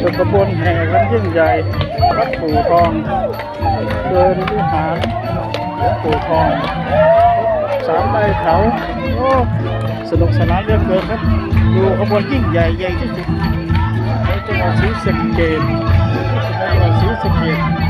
จุดขบวนแห่กันยิ่งใหญ่วัดปู่ทองเดินวิหารวัดปู่ทองสามใบเขาโอ้สนุกสนานเรื่อเกินครับดูขบวนยิ่งใหญ่ใหญ่ที่สุดในจังหวัดศรีสะเกษในจังหวัดศรีสะเกษ